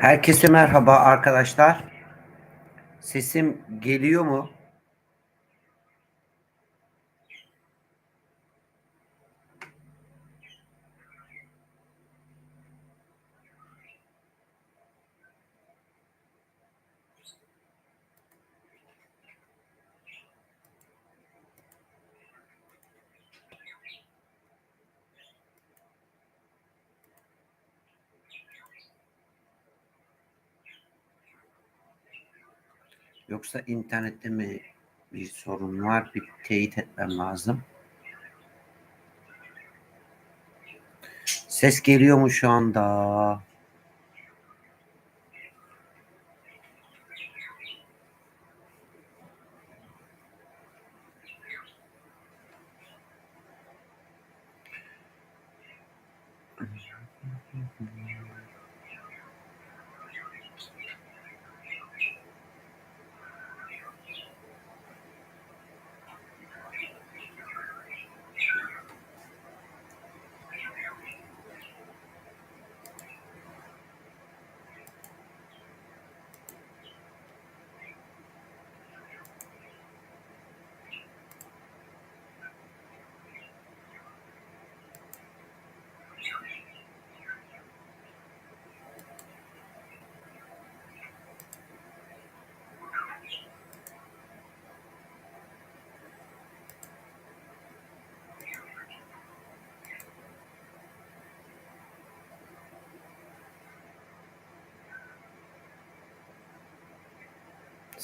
Herkese merhaba arkadaşlar. Sesim geliyor mu? Yoksa internette mi bir sorun var? Bir teyit etmem lazım. Ses geliyor mu şu anda?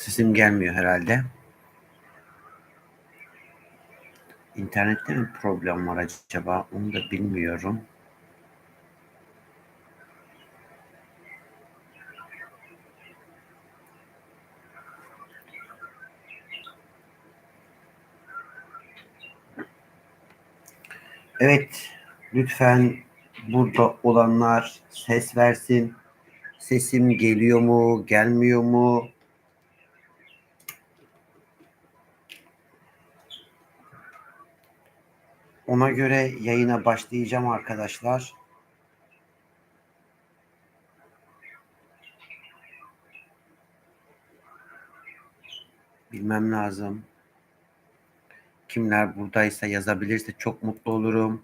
Sesim gelmiyor herhalde. İnternette mi problem var acaba? Onu da bilmiyorum. Evet, lütfen burada olanlar ses versin. Sesim geliyor mu, gelmiyor mu? Ona göre yayına başlayacağım arkadaşlar. Bilmem lazım. Kimler buradaysa yazabilirse çok mutlu olurum.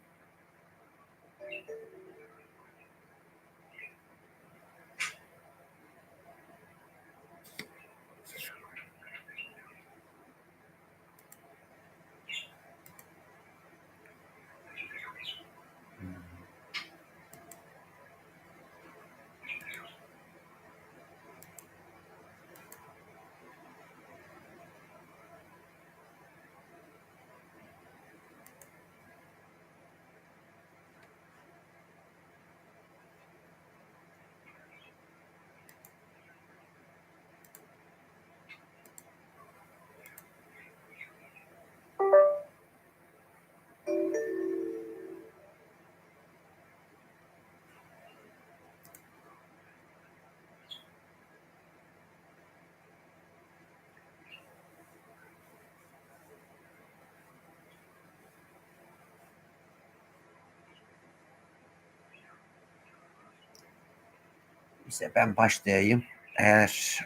İşte ben başlayayım. Eğer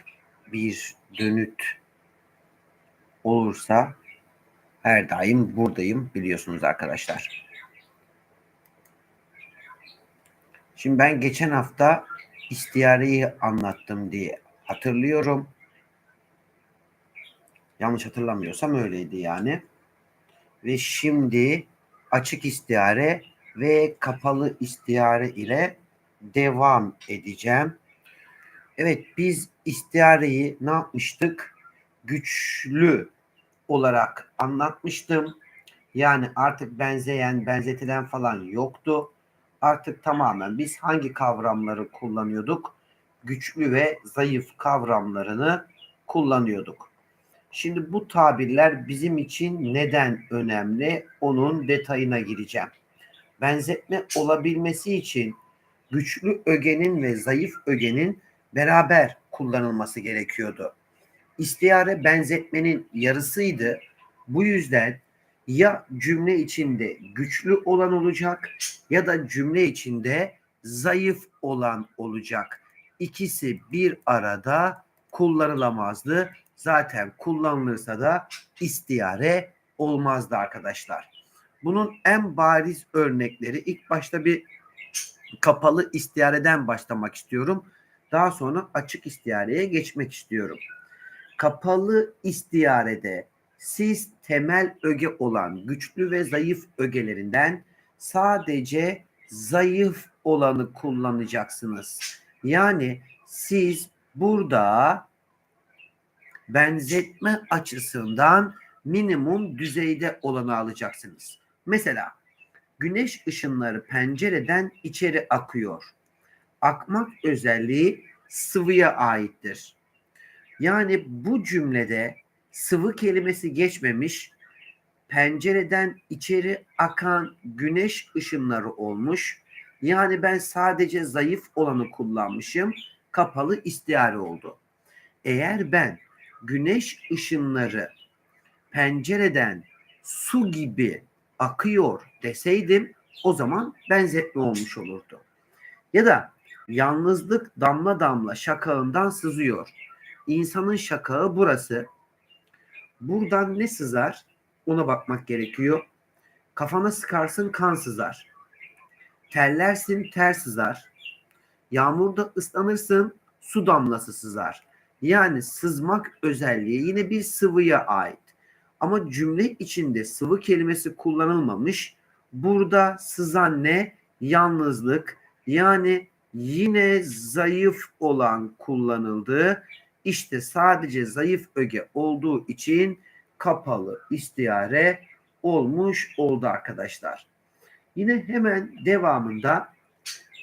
bir dönüt olursa her daim buradayım biliyorsunuz arkadaşlar. Şimdi ben geçen hafta istiyareyi anlattım diye hatırlıyorum. Yanlış hatırlamıyorsam öyleydi yani. Ve şimdi açık istiyare ve kapalı istiyare ile devam edeceğim. Evet biz istiareyi ne yapmıştık? Güçlü olarak anlatmıştım. Yani artık benzeyen, benzetilen falan yoktu. Artık tamamen biz hangi kavramları kullanıyorduk? Güçlü ve zayıf kavramlarını kullanıyorduk. Şimdi bu tabirler bizim için neden önemli? Onun detayına gireceğim. Benzetme olabilmesi için güçlü ögenin ve zayıf ögenin beraber kullanılması gerekiyordu. İstiyare benzetmenin yarısıydı. Bu yüzden ya cümle içinde güçlü olan olacak ya da cümle içinde zayıf olan olacak. ikisi bir arada kullanılamazdı. Zaten kullanılırsa da istiyare olmazdı arkadaşlar. Bunun en bariz örnekleri ilk başta bir kapalı istiyareden başlamak istiyorum. Daha sonra açık istiyareye geçmek istiyorum. Kapalı istiyarede siz temel öge olan güçlü ve zayıf ögelerinden sadece zayıf olanı kullanacaksınız. Yani siz burada benzetme açısından minimum düzeyde olanı alacaksınız. Mesela güneş ışınları pencereden içeri akıyor. Akmak özelliği sıvıya aittir. Yani bu cümlede sıvı kelimesi geçmemiş, pencereden içeri akan güneş ışınları olmuş. Yani ben sadece zayıf olanı kullanmışım. Kapalı istiyare oldu. Eğer ben güneş ışınları pencereden su gibi akıyor deseydim o zaman benzetme olmuş olurdu. Ya da yalnızlık damla damla şakağından sızıyor. İnsanın şakağı burası. Buradan ne sızar? Ona bakmak gerekiyor. Kafana sıkarsın kan sızar. Terlersin ter sızar. Yağmurda ıslanırsın su damlası sızar. Yani sızmak özelliği yine bir sıvıya ait. Ama cümle içinde sıvı kelimesi kullanılmamış. Burada sızan ne? Yalnızlık. Yani yine zayıf olan kullanıldı. İşte sadece zayıf öge olduğu için kapalı istiyare olmuş oldu arkadaşlar. Yine hemen devamında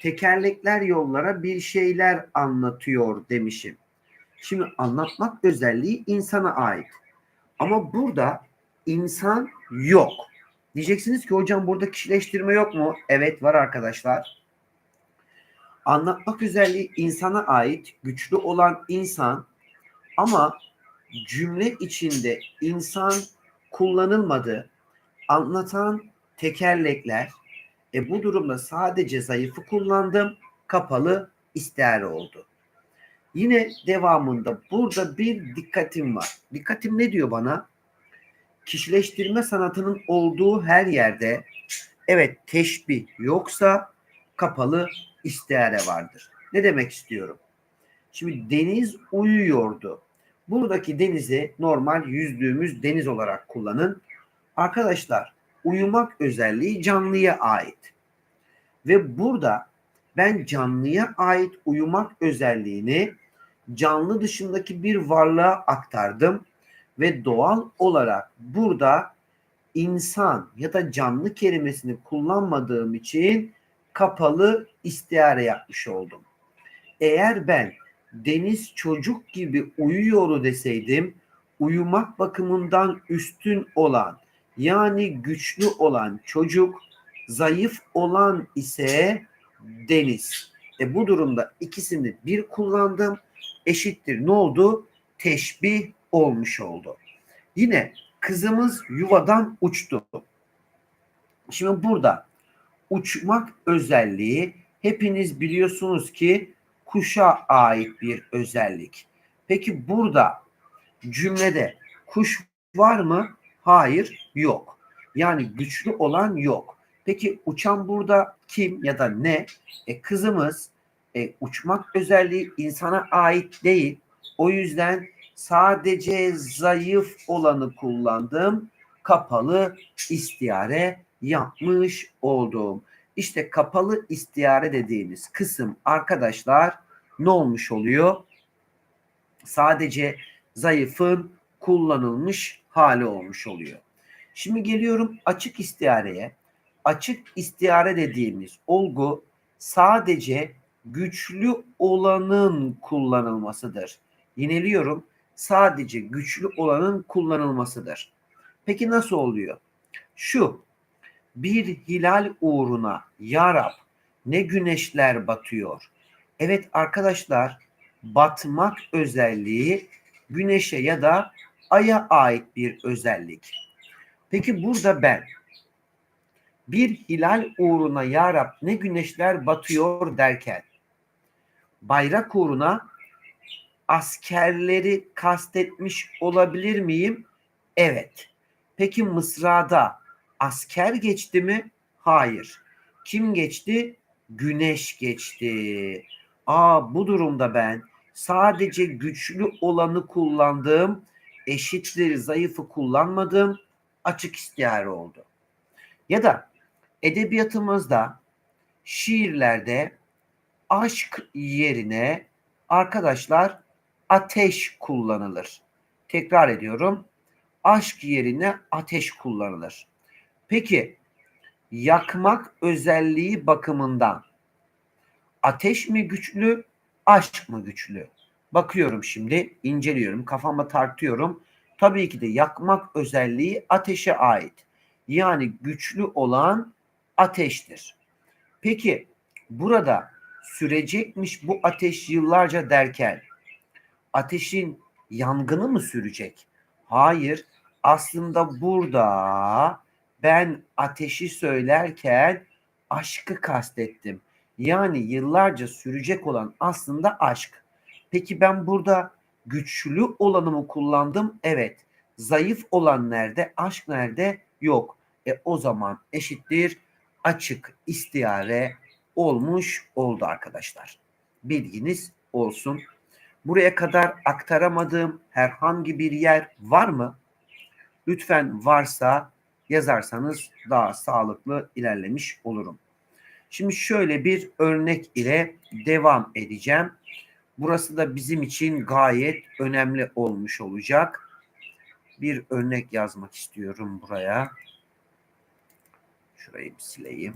tekerlekler yollara bir şeyler anlatıyor demişim. Şimdi anlatmak özelliği insana ait. Ama burada insan yok. Diyeceksiniz ki hocam burada kişileştirme yok mu? Evet var arkadaşlar. Anlatmak özelliği insana ait, güçlü olan insan ama cümle içinde insan kullanılmadı. Anlatan tekerlekler. E bu durumda sadece zayıfı kullandım. Kapalı istihare oldu. Yine devamında burada bir dikkatim var. Dikkatim ne diyor bana? Kişileştirme sanatının olduğu her yerde evet teşbih yoksa kapalı istihare vardır. Ne demek istiyorum? Şimdi deniz uyuyordu. Buradaki denizi normal yüzdüğümüz deniz olarak kullanın. Arkadaşlar uyumak özelliği canlıya ait. Ve burada ben canlıya ait uyumak özelliğini canlı dışındaki bir varlığa aktardım ve doğal olarak burada insan ya da canlı kelimesini kullanmadığım için kapalı istiyare yapmış oldum. Eğer ben deniz çocuk gibi uyuyor deseydim uyumak bakımından üstün olan yani güçlü olan çocuk zayıf olan ise deniz. E bu durumda ikisini bir kullandım eşittir ne oldu? Teşbih olmuş oldu. Yine kızımız yuvadan uçtu. Şimdi burada uçmak özelliği hepiniz biliyorsunuz ki kuşa ait bir özellik. Peki burada cümlede kuş var mı? Hayır, yok. Yani güçlü olan yok. Peki uçan burada kim ya da ne? E, kızımız e, uçmak özelliği insana ait değil. O yüzden sadece zayıf olanı kullandım. Kapalı istiyare yapmış oldum. İşte kapalı istiyare dediğimiz kısım arkadaşlar ne olmuş oluyor? Sadece zayıfın kullanılmış hali olmuş oluyor. Şimdi geliyorum açık istiyareye. Açık istiyare dediğimiz olgu sadece güçlü olanın kullanılmasıdır. Yineliyorum. Sadece güçlü olanın kullanılmasıdır. Peki nasıl oluyor? Şu bir hilal uğruna ya Rab ne güneşler batıyor. Evet arkadaşlar batmak özelliği güneşe ya da aya ait bir özellik. Peki burada ben bir hilal uğruna ya Rab ne güneşler batıyor derken bayrak uğruna askerleri kastetmiş olabilir miyim? Evet. Peki mısrada asker geçti mi? Hayır. Kim geçti? Güneş geçti. Aa bu durumda ben sadece güçlü olanı kullandığım, eşitleri zayıfı kullanmadığım açık istiyare oldu. Ya da edebiyatımızda şiirlerde aşk yerine arkadaşlar ateş kullanılır. Tekrar ediyorum. Aşk yerine ateş kullanılır. Peki yakmak özelliği bakımından ateş mi güçlü, aşk mı güçlü? Bakıyorum şimdi, inceliyorum, kafama tartıyorum. Tabii ki de yakmak özelliği ateşe ait. Yani güçlü olan ateştir. Peki burada sürecekmiş bu ateş yıllarca derken ateşin yangını mı sürecek? Hayır. Aslında burada ben ateşi söylerken aşkı kastettim. Yani yıllarca sürecek olan aslında aşk. Peki ben burada güçlü olanımı kullandım. Evet. Zayıf olan nerede? Aşk nerede? Yok. E o zaman eşittir açık istiyare olmuş oldu arkadaşlar. Bilginiz olsun. Buraya kadar aktaramadığım herhangi bir yer var mı? Lütfen varsa yazarsanız daha sağlıklı ilerlemiş olurum. Şimdi şöyle bir örnek ile devam edeceğim. Burası da bizim için gayet önemli olmuş olacak. Bir örnek yazmak istiyorum buraya. Şurayı bir sileyim.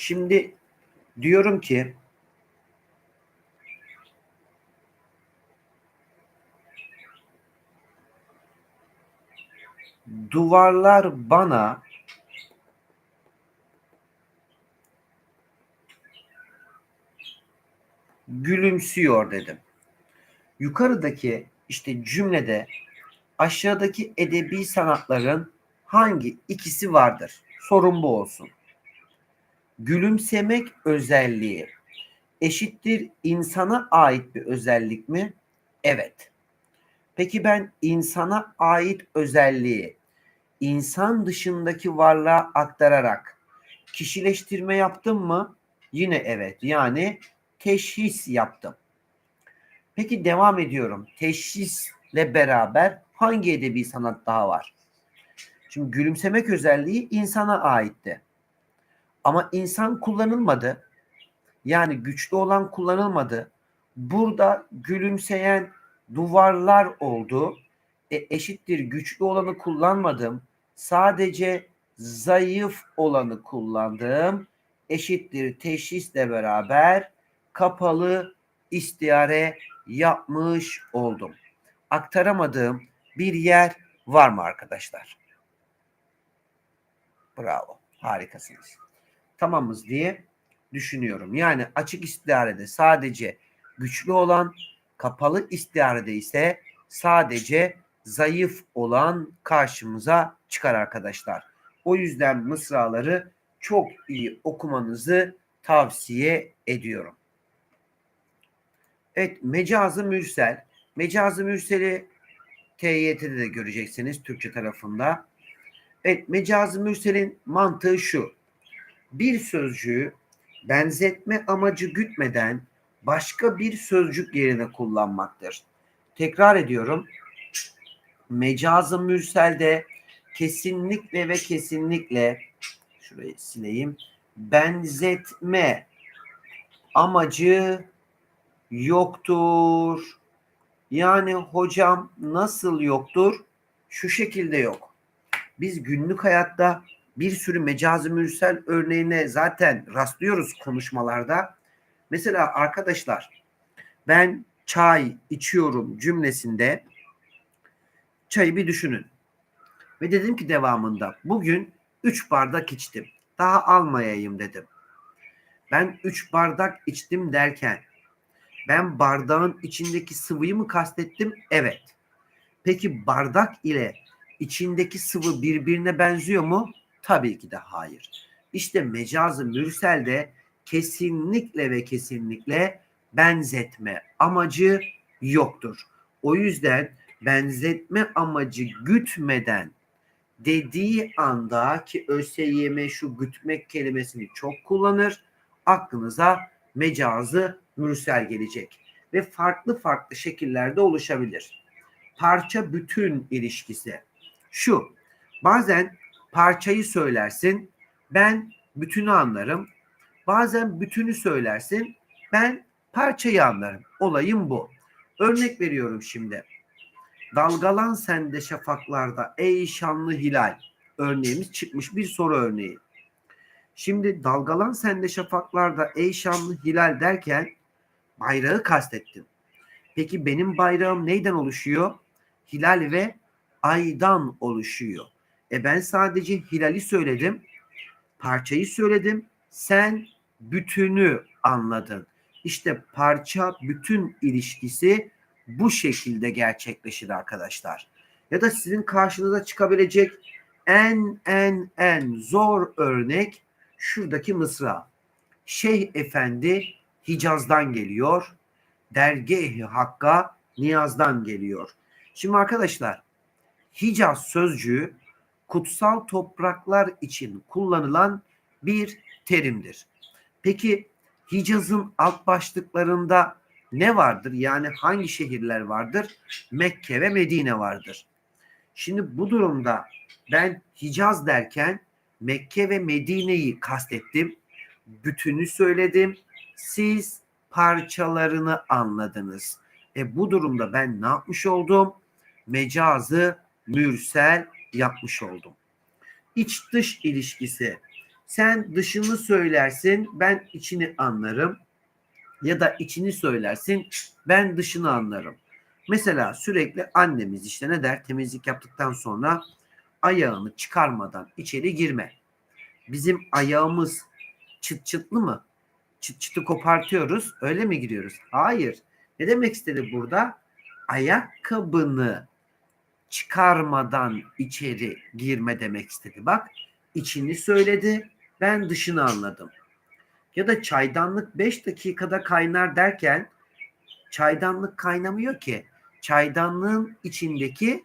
Şimdi diyorum ki duvarlar bana gülümsüyor dedim. Yukarıdaki işte cümlede aşağıdaki edebi sanatların hangi ikisi vardır? Sorun bu olsun. Gülümsemek özelliği eşittir insana ait bir özellik mi? Evet. Peki ben insana ait özelliği insan dışındaki varlığa aktararak kişileştirme yaptım mı? Yine evet. Yani teşhis yaptım. Peki devam ediyorum. Teşhisle beraber hangi edebi sanat daha var? Şimdi gülümsemek özelliği insana aitti. Ama insan kullanılmadı. Yani güçlü olan kullanılmadı. Burada gülümseyen duvarlar oldu. E, eşittir güçlü olanı kullanmadım. Sadece zayıf olanı kullandım. Eşittir teşhisle beraber kapalı istiyare yapmış oldum. Aktaramadığım bir yer var mı arkadaşlar? Bravo. Harikasınız. Tamamız diye düşünüyorum. Yani açık istiharede sadece güçlü olan, kapalı istiharede ise sadece zayıf olan karşımıza çıkar arkadaşlar. O yüzden mısraları çok iyi okumanızı tavsiye ediyorum. Evet mecazı mürsel. Mecazı mürseli TYT'de de göreceksiniz Türkçe tarafında. Evet mecazı mürselin mantığı şu. Bir sözcüğü benzetme amacı gütmeden başka bir sözcük yerine kullanmaktır. Tekrar ediyorum. Mecazı mürselde kesinlikle ve kesinlikle şurayı sileyim. Benzetme amacı yoktur. Yani hocam nasıl yoktur? Şu şekilde yok. Biz günlük hayatta bir sürü mecazi mürsel örneğine zaten rastlıyoruz konuşmalarda. Mesela arkadaşlar ben çay içiyorum cümlesinde çayı bir düşünün. Ve dedim ki devamında bugün 3 bardak içtim. Daha almayayım dedim. Ben 3 bardak içtim derken ben bardağın içindeki sıvıyı mı kastettim? Evet. Peki bardak ile içindeki sıvı birbirine benziyor mu? Tabii ki de hayır. İşte mecazı mürselde kesinlikle ve kesinlikle benzetme amacı yoktur. O yüzden benzetme amacı gütmeden dediği anda ki ÖSYM şu gütmek kelimesini çok kullanır. Aklınıza mecazı mürsel gelecek ve farklı farklı şekillerde oluşabilir. Parça bütün ilişkisi. Şu. Bazen parçayı söylersin, ben bütünü anlarım. Bazen bütünü söylersin, ben parçayı anlarım. Olayım bu. Örnek veriyorum şimdi. Dalgalan sende şafaklarda ey şanlı hilal örneğimiz çıkmış bir soru örneği. Şimdi dalgalan sende şafaklarda ey şanlı hilal derken bayrağı kastettim. Peki benim bayrağım neyden oluşuyor? Hilal ve aydan oluşuyor. E ben sadece hilali söyledim, parçayı söyledim, sen bütünü anladın. İşte parça bütün ilişkisi bu şekilde gerçekleşir arkadaşlar. Ya da sizin karşınıza çıkabilecek en en en zor örnek şuradaki mısra. Şeyh Efendi Hicaz'dan geliyor. Dergeh-i Hakk'a Niyaz'dan geliyor. Şimdi arkadaşlar Hicaz sözcüğü kutsal topraklar için kullanılan bir terimdir. Peki Hicaz'ın alt başlıklarında ne vardır? Yani hangi şehirler vardır? Mekke ve Medine vardır. Şimdi bu durumda ben Hicaz derken Mekke ve Medine'yi kastettim. Bütünü söyledim. Siz parçalarını anladınız. E bu durumda ben ne yapmış oldum? Mecazı mürsel yapmış oldum. İç dış ilişkisi. Sen dışını söylersin, ben içini anlarım. Ya da içini söylersin, ben dışını anlarım. Mesela sürekli annemiz işte ne der? Temizlik yaptıktan sonra ayağını çıkarmadan içeri girme. Bizim ayağımız çıt çıtlı mı? Çıt çıtı kopartıyoruz. Öyle mi giriyoruz? Hayır. Ne demek istedi burada? Ayakkabını çıkarmadan içeri girme demek istedi. Bak içini söyledi. Ben dışını anladım. Ya da çaydanlık 5 dakikada kaynar derken çaydanlık kaynamıyor ki. Çaydanlığın içindeki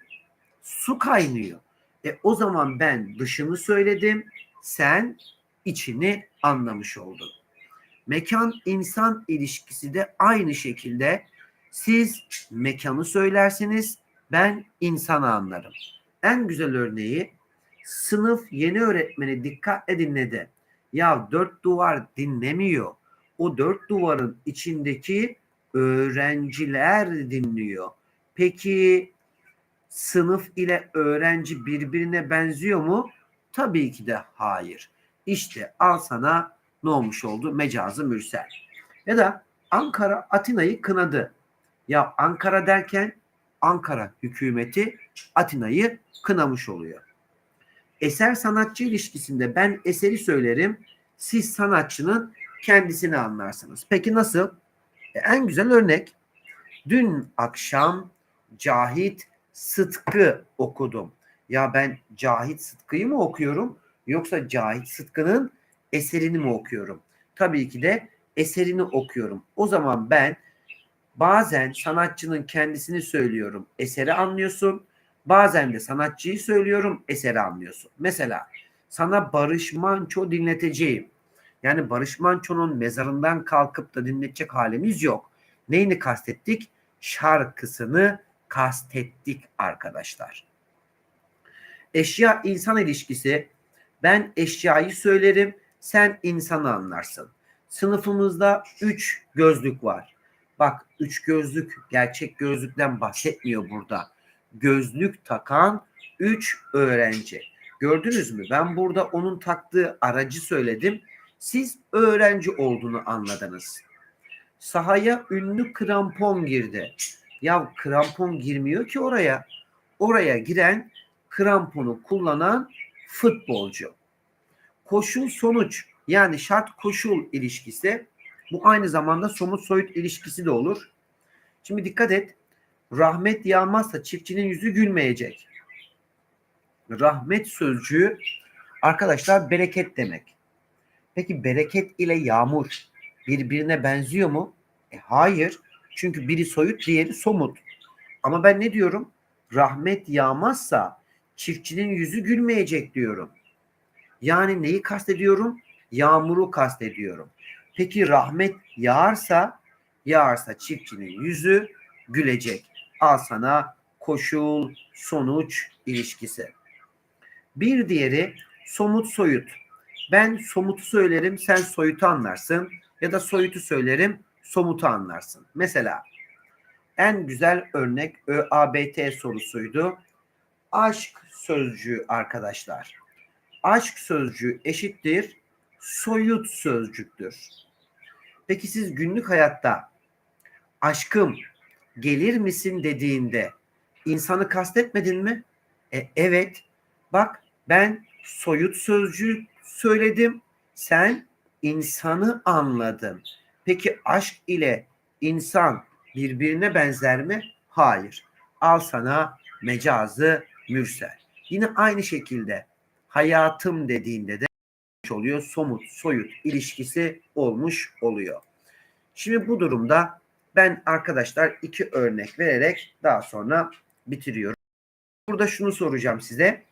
su kaynıyor. E o zaman ben dışını söyledim. Sen içini anlamış oldun. Mekan insan ilişkisi de aynı şekilde siz mekanı söylersiniz, ben insanı anlarım. En güzel örneği sınıf yeni öğretmeni dikkatle dinledi. Ya dört duvar dinlemiyor. O dört duvarın içindeki öğrenciler dinliyor. Peki sınıf ile öğrenci birbirine benziyor mu? Tabii ki de hayır. İşte al sana ne olmuş oldu? Mecazı mürsel. Ya da Ankara Atina'yı kınadı. Ya Ankara derken Ankara hükümeti Atina'yı kınamış oluyor. Eser sanatçı ilişkisinde ben eseri söylerim, siz sanatçının kendisini anlarsınız. Peki nasıl? E, en güzel örnek. Dün akşam Cahit Sıtkı okudum. Ya ben Cahit Sıtkı'yı mı okuyorum yoksa Cahit Sıtkı'nın eserini mi okuyorum? Tabii ki de eserini okuyorum. O zaman ben bazen sanatçının kendisini söylüyorum, eseri anlıyorsun. Bazen de sanatçıyı söylüyorum, eseri anlıyorsun. Mesela sana Barış Manço dinleteceğim. Yani Barış Manço'nun mezarından kalkıp da dinletecek halimiz yok. Neyini kastettik? Şarkısını kastettik arkadaşlar. Eşya insan ilişkisi. Ben eşyayı söylerim, sen insanı anlarsın. Sınıfımızda üç gözlük var. Bak üç gözlük gerçek gözlükten bahsetmiyor burada. Gözlük takan üç öğrenci. Gördünüz mü? Ben burada onun taktığı aracı söyledim. Siz öğrenci olduğunu anladınız. Sahaya ünlü krampon girdi. Ya krampon girmiyor ki oraya. Oraya giren kramponu kullanan futbolcu. Koşul sonuç yani şart koşul ilişkisi bu aynı zamanda somut soyut ilişkisi de olur. Şimdi dikkat et. Rahmet yağmazsa çiftçinin yüzü gülmeyecek. rahmet sözcüğü arkadaşlar bereket demek. Peki bereket ile yağmur birbirine benziyor mu? E, hayır. Çünkü biri soyut diğeri somut. Ama ben ne diyorum? Rahmet yağmazsa çiftçinin yüzü gülmeyecek diyorum. Yani neyi kastediyorum? Yağmuru kastediyorum. Peki rahmet yağarsa, yağarsa çiftçinin yüzü gülecek. Al sana koşul, sonuç ilişkisi. Bir diğeri somut soyut. Ben somutu söylerim, sen soyutu anlarsın. Ya da soyutu söylerim, somutu anlarsın. Mesela en güzel örnek ÖABT sorusuydu. Aşk sözcüğü arkadaşlar. Aşk sözcüğü eşittir soyut sözcüktür. Peki siz günlük hayatta aşkım gelir misin dediğinde insanı kastetmedin mi? E, evet. Bak ben soyut sözcüğü söyledim. Sen insanı anladın. Peki aşk ile insan birbirine benzer mi? Hayır. Al sana mecazı mürsel. Yine aynı şekilde hayatım dediğinde de oluyor. Somut, soyut ilişkisi olmuş oluyor. Şimdi bu durumda ben arkadaşlar iki örnek vererek daha sonra bitiriyorum. Burada şunu soracağım size.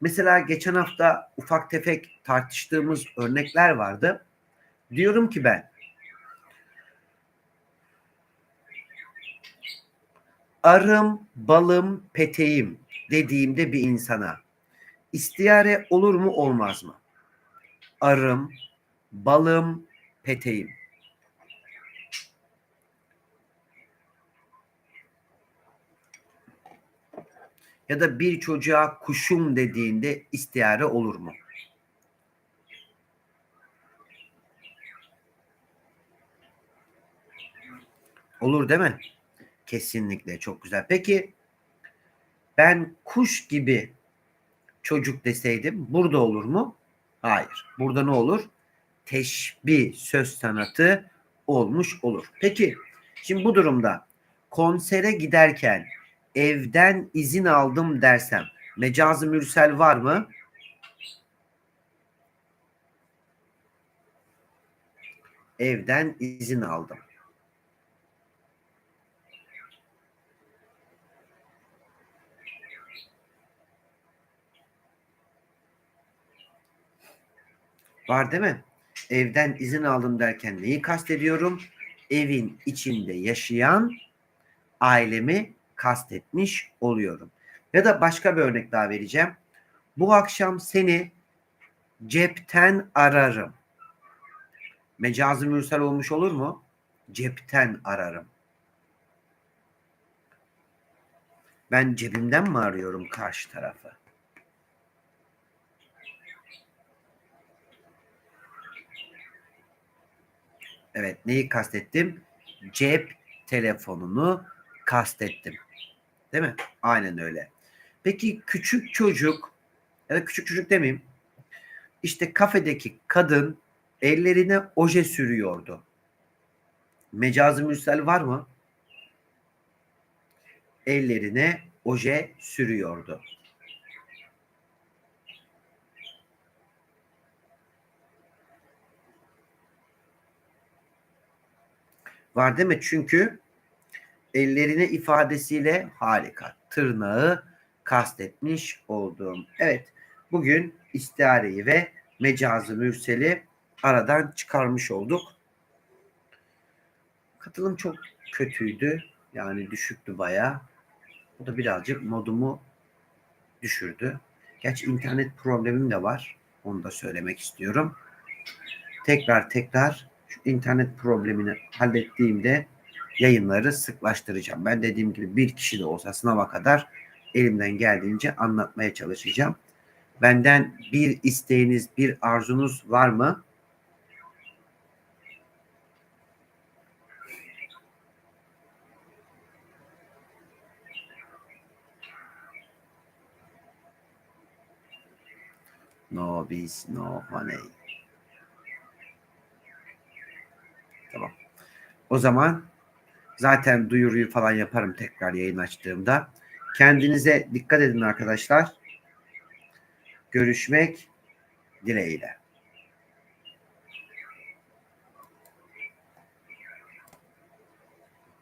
Mesela geçen hafta ufak tefek tartıştığımız örnekler vardı. Diyorum ki ben arım, balım, peteğim dediğimde bir insana istiyare olur mu olmaz mı? Arım, balım, peteğim. Ya da bir çocuğa kuşum dediğinde istiyare olur mu? Olur değil mi? Kesinlikle çok güzel. Peki ben kuş gibi çocuk deseydim burada olur mu? Hayır. Burada ne olur? Teşbih söz sanatı olmuş olur. Peki şimdi bu durumda konsere giderken evden izin aldım dersem mecazı mürsel var mı? Evden izin aldım. Var değil mi? Evden izin aldım derken neyi kastediyorum? Evin içinde yaşayan ailemi kastetmiş oluyorum. Ya da başka bir örnek daha vereceğim. Bu akşam seni cepten ararım. Mecazı mürsel olmuş olur mu? Cepten ararım. Ben cebimden mi arıyorum karşı tarafı? Evet neyi kastettim? Cep telefonunu kastettim. Değil mi? Aynen öyle. Peki küçük çocuk ya da küçük çocuk demeyeyim. İşte kafedeki kadın ellerine oje sürüyordu. Mecazı mürsel var mı? Ellerine oje sürüyordu. Var değil mi? Çünkü ellerine ifadesiyle harika. Tırnağı kastetmiş olduğum. Evet. Bugün istiareyi ve mecazı mürseli aradan çıkarmış olduk. Katılım çok kötüydü. Yani düşüktü bayağı. Bu da birazcık modumu düşürdü. Gerçi internet problemim de var. Onu da söylemek istiyorum. Tekrar tekrar internet problemini hallettiğimde yayınları sıklaştıracağım. Ben dediğim gibi bir kişi de olsa sınava kadar elimden geldiğince anlatmaya çalışacağım. Benden bir isteğiniz, bir arzunuz var mı? No biz, no honey. O zaman zaten duyuruyu falan yaparım tekrar yayın açtığımda. Kendinize dikkat edin arkadaşlar. Görüşmek dileğiyle.